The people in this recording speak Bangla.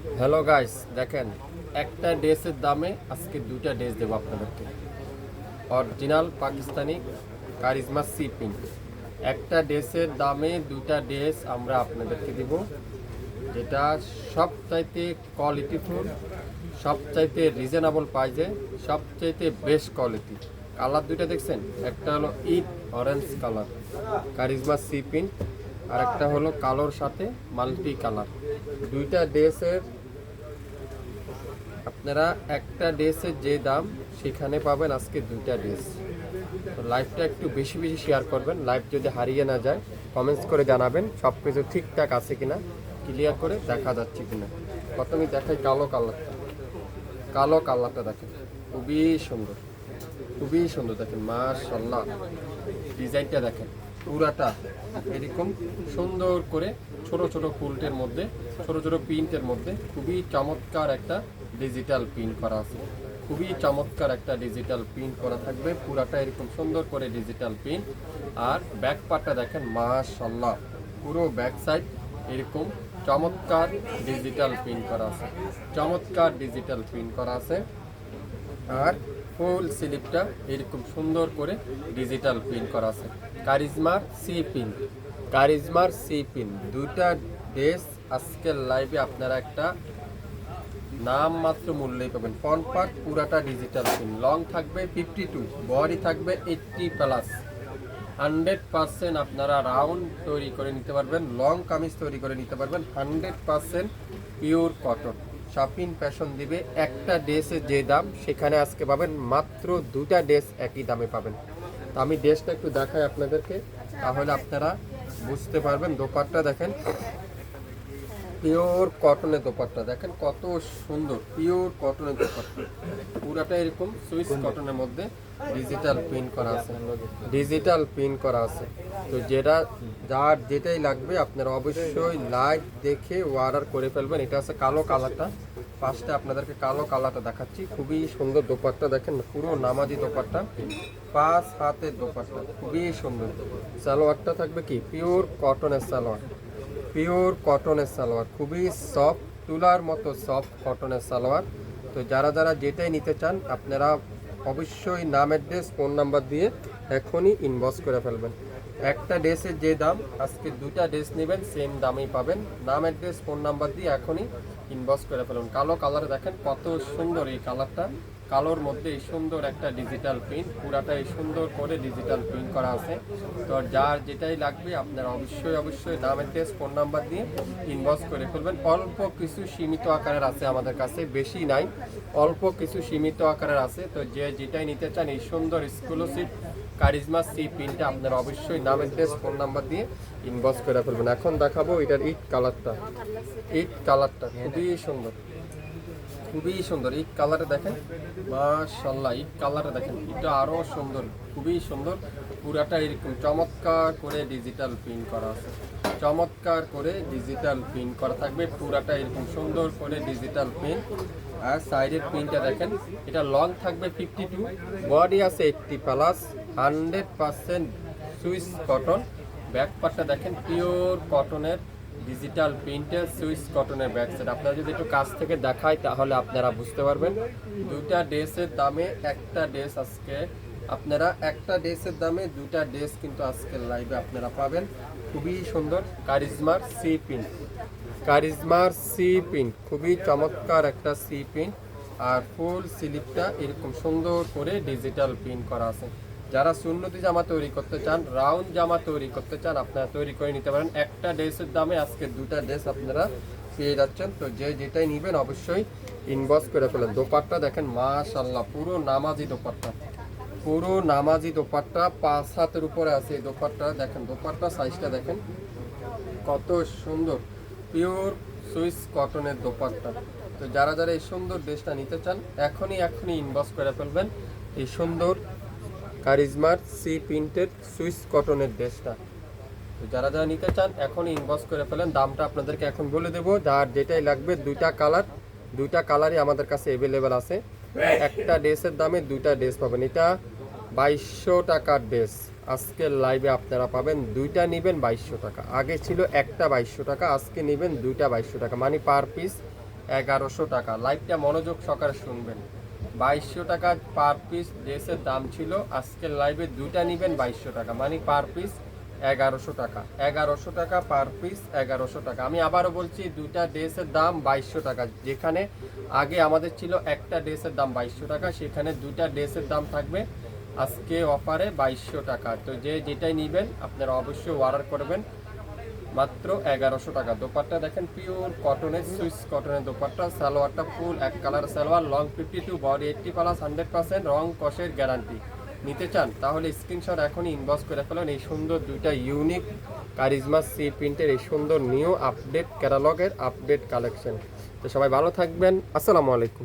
হ্যালো গাইস দেখেন, একটা ড্রেসের দামে আজকে দুইটা ড্রেস দেবো আপনাদেরকে। Original Pakistani Karishma C pink একটা ড্রেসের দামে দুইটা ড্রেস আমরা আপনাদেরকে দিব। যেটা সবচাইতে কোয়ালিটিফুল সবচাইতে রিজনেবল প্রাইজে সবচাইতে বেস্ট কোয়ালিটি কালার দুইটা দেখছেন? একটা হলো it orange colour Karishma C pink আর একটা হলো কালোর সাথে মাল্টি কালার। দুইটা ড্রেসের আপনারা একটা ড্রেসের যে দাম, সেখানে পাবেন আজকে দুইটা ড্রেস। লাইভটা একটু বেশি বেশি শেয়ার করবেন, লাইভ যদি হারিয়ে না যায় কমেন্টস করে জানাবেন সব কিছু ঠিকঠাক আছে কিনা ক্লিয়ার করে দেখা যাচ্ছে কিনা। প্রথমে দেখাই কালো কালারটা। কালো কালারটা দেখেন, খুবই সুন্দর। খুবই সুন্দর দেখেন মাশাল্লাহ ডিজাইনটা দেখেন। পুরাটা এরকম সুন্দর করে ছোট ছোট ফুলটের মধ্যে, ছোট ছোট প্রিন্টের মধ্যে খুবই চমৎকার একটা ডিজিটাল প্রিন্ট করা আছে। খুবই চমৎকার একটা ডিজিটাল প্রিন্ট করা থাকবে। পুরাটা এরকম সুন্দর করে ডিজিটাল প্রিন্ট আর ব্যাক পার্টটা দেখেন মাশাল্লাহ পুরো ব্যাক সাইড এরকম চমৎকার ডিজিটাল প্রিন্ট করা আছে। চমৎকার ডিজিটাল প্রিন্ট করা আছে। আর ফুল স্লিপটা এরকম সুন্দর করে ডিজিটাল প্রিন্ট করা আছে। কারিজমার সি পিন। কারিজমার সি পিন। দুইটা ড্রেস আজকের লাইভে আপনারা একটা নাম মাত্র মূল্যই পাবেন। ফ্রন্ট পার্ট পুরাটা ডিজিটাল পিন লং থাকবে ফিফটি টু বডি থাকবে এইটটি প্লাস হান্ড্রেড পার্সেন্ট আপনারা রাউন্ড তৈরি করে নিতে পারবেন। লং কামিজ তৈরি করে নিতে পারবেন। Hundred percent pure cotton shopping fashion দিবে একটা ড্রেসের যে দাম, সেখানে আজকে পাবেন মাত্র দুটা ড্রেস একই দামে পাবেন। তো আমি ড্রেসটা একটু দেখাই আপনাদেরকে তাহলে আপনারা বুঝতে পারবেন দোপারটা দেখেন। পিওর কটনের দোপাট্টা দেখেন কত সুন্দর পিওর কটনের দোপাট্টা। পুরাটা এরকম সুইস কটনের মধ্যে ডিজিটাল প্রিন্ট করা আছে। ডিজিটাল প্রিন্ট করা আছে। তো যেটা যার যেটাই লাগবে আপনারা অবশ্যই লাইভ দেখে অর্ডার করে ফেলবেন। এটা আছে কালো কালারটা ফার্স্টে আপনাদেরকে কালো কালারটা দেখাচ্ছি। খুবই সুন্দর দোপাট্টা দেখেন, পুরো নামাজি দোপাট্টা, পাঁচ হাতের দোপাট্টা, খুবই সুন্দর। সালোয়ারটা থাকবে কি? পিওর কটনের সালোয়ার। পিওর কটনের সালোয়ার, খুবই সফট তুলার মতো সফট কটনের সালোয়ার। তো যারা যারা যেটাই নিতে চান, আপনারা অবশ্যই নাম অ্যাড্রেস ফোন নাম্বার দিয়ে এখনই ইনবক্স করে ফেলবেন। একটা ড্রেসের যে দাম, আজকে দুটা ড্রেস নেবেন সেম দামেই পাবেন। নাম অ্যাড্রেস ফোন নাম্বার দিয়ে এখনই ইনবক্স করে ফেলুন। কালো কালার দেখেন কত সুন্দর এই কালারটা কালোর মধ্যে এই সুন্দর একটা ডিজিটাল প্রিন্ট পুরাটা এই সুন্দর করে ডিজিটাল প্রিন্ট করা আছে। তো যার যেটাই লাগবে আপনারা অবশ্যই অবশ্যই নাম অ্যাড্রেস ফোন নাম্বার দিয়ে ইনবক্স করে ফেলবেন। অল্প কিছু সীমিত আকারের আছে আমাদের কাছে, বেশি নাই। অল্প কিছু সীমিত আকারের আছে। তো যে যেটাই নিতে চান, এই সুন্দর এক্সক্লুসিভ কারিজমা, সি পিনটা আপনারা অবশ্যই নাম অ্যাড্রেস ফোন নাম্বার দিয়ে ইনবক্স করে ফেলবেন। এখন দেখাবো এটার ইট কালারটা। ইট কালারটা খুবই সুন্দর। খুবই সুন্দর। ইট কালারে দেখেন। মাশাল্লাহ ইট কালারে দেখেন। এটা আরও সুন্দর, খুবই সুন্দর। পুরাটা এরকম চমৎকার করে ডিজিটাল প্রিন্ট করা আছে। চমৎকার করে ডিজিটাল প্রিন্ট করা থাকবে। পুরাটা এরকম সুন্দর করে ডিজিটাল প্রিন্ট আর সাইডের প্রিন্টটা দেখেন। এটা লং থাকবে ফিফটি টু বডি আছে eighty plus hundred percent Swiss cotton. Back পার্টটা দেখেন, পিওর কটনের ডিজিটাল প্রিন্টের সুইস কটনের ব্যাক সেট। আপনারা যদি একটু কাছ থেকে দেখাই, তাহলে আপনারা বুঝতে পারবেন। দুইটা ড্রেসের দামে একটা ড্রেস আজকে আপনারা, একটা ড্রেসের দামে দুটা ড্রেস কিন্তু আজকের লাইভে আপনারা পাবেন। খুবই সুন্দর কারিজমার সি প্রিন্ট। কারিজমার সি প্রিন্ট, খুবই চমৎকার একটা সি প্রিন্ট। আর ফুল স্লিপটা এরকম সুন্দর করে ডিজিটাল প্রিন্ট করা আছে। যারা সুন্নতি জামা তৈরি করতে চান, রাউন্ড জামা তৈরি করতে চান, আপনারা তৈরি করে নিতে পারেন। একটা ড্রেসের দামে আজকে দুটা ড্রেস আপনারা পেয়ে যাচ্ছেন। তো যে যেটাই নেবেন অবশ্যই ইনবক্স করে ফেলেন। দোপাট্টা দেখেন মাশাল্লাহ পুরো নামাজি দোপাট্টা। পুরো নামাজি দোপাট্টা, পাঁচ হাতের উপরে আছে এই দোপাট্টা। দেখেন, দোপাট্টা সাইজটা দেখেন, কত সুন্দর। পিওর সুইস কটনের দোপাট্টা। তো যারা যারা এই সুন্দর ড্রেসটা নিতে চান, এখনই এখনই ইনবক্স করে ফেলবেন। এই সুন্দর কারিজমার সি প্রিন্টেড সুইস কটনের ড্রেসটা। তো যারা যারা নিতে চান, এখনই ইনবক্স করে ফেলেন। দামটা আপনাদেরকে এখন বলে দেবো। যার যেটাই লাগবে, দুইটা কালার, দুইটা কালারই আমাদের কাছে অ্যাভেলেবেল আছে। একটা ড্রেসের দামে দুইটা ড্রেস পাবেন। এটা বাইশশো টাকার ড্রেস। আজকের লাইভে আপনারা পাবেন। দুইটা নেবেন বাইশশো টাকা। আগে ছিল একটা বাইশশো টাকা, আজকে নেবেন দুইটা বাইশশো টাকা। মানে পার পিস এগারোশো টাকা। লাইভটা মনোযোগ সকালে শুনবেন। বাইশশো টাকা পার পিস ড্রেসের দাম ছিল। আজকের লাইভে দুইটা নেবেন বাইশশো টাকা। মানে পার পিস এগারোশো টাকা। এগারোশো টাকা পার পিস এগারোশো টাকা। আমি আবারও বলছি, দুইটা ড্রেসের দাম বাইশশো টাকা। যেখানে আগে আমাদের ছিল একটা ড্রেসের দাম বাইশশো টাকা, সেখানে দুইটা ড্রেসের দাম থাকবে আজকে অফারে বাইশশো টাকা। তো যে যেটাই নেবেন, আপনারা অবশ্যই অর্ডার করবেন। মাত্র এগারোশো টাকা। দোপাট্টা দেখেন পিওর কটনের সুইস কটনের দোপাট্টা। সালোয়ারটা ফুল এক colour salwar long fifty two body eighty plus hundred percent রং কষের গ্যারান্টি নিতে চান, তাহলে স্ক্রিনশট এখনই ইনবক্স করে ফেলুন। এই সুন্দর দুইটা ইউনিক কারিজমা সি প্রিন্টের এই সুন্দর নিউ আপডেট ক্যাটালগের আপডেট কালেকশন তো সবাই ভালো থাকবেন। আসসালামু আলাইকুম।